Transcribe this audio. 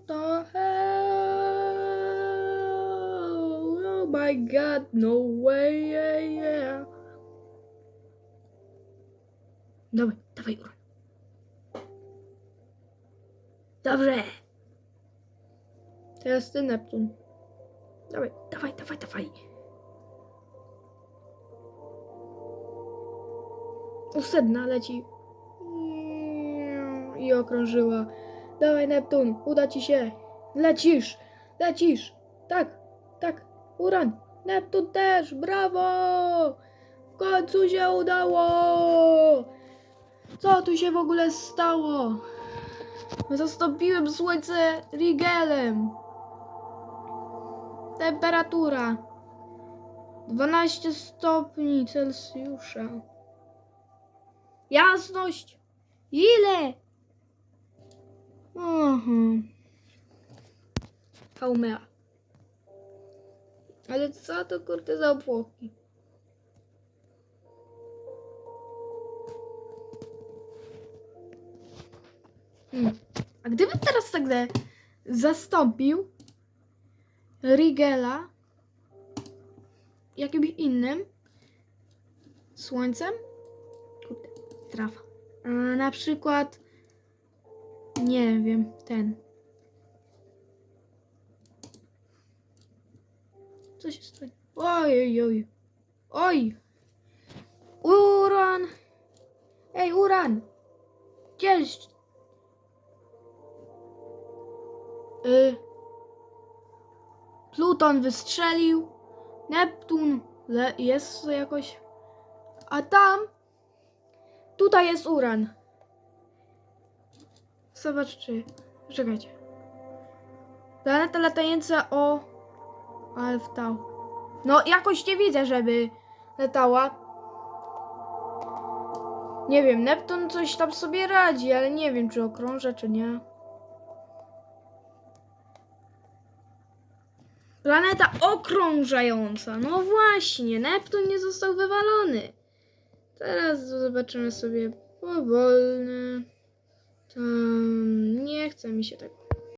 What the hell? Oh my god, no way, yeah, yeah. Dawaj, dawaj, Uran. Dobrze. Teraz ty, Neptun. Dawaj, dawaj, dawaj, dawaj. Ósemna leci. I okrążyła. Dawaj, Neptun, uda ci się. Lecisz, lecisz. Tak, tak. Uran. Neptun też, brawo! W końcu się udało! Co tu się w ogóle stało? Zastąpiłem słońce Rigelem. Temperatura 12 stopni Celsjusza. Jasność ile? Aha. Haumea. Ale co to kurde za obłoki? Hmm. A gdybym teraz nagle zastąpił Rigela jakimś innym słońcem? Kurde, trafa. Na przykład nie wiem, ten. Co się stanie? Oj, oj, oj. Oj! Uran! Ej, Uran! Gdzieś Y, Pluton wystrzelił, Neptun jest jakoś, a tam, tutaj jest Uran. Zobaczcie, czekajcie. Planeta latająca o Alftau. No, jakoś nie widzę, żeby latała. Nie wiem, Neptun coś tam sobie radzi, ale nie wiem, czy okrąża, czy nie. Planeta okrążająca. No właśnie, Neptun nie został wywalony. Teraz zobaczymy sobie powolne. Tam nie chce mi się tak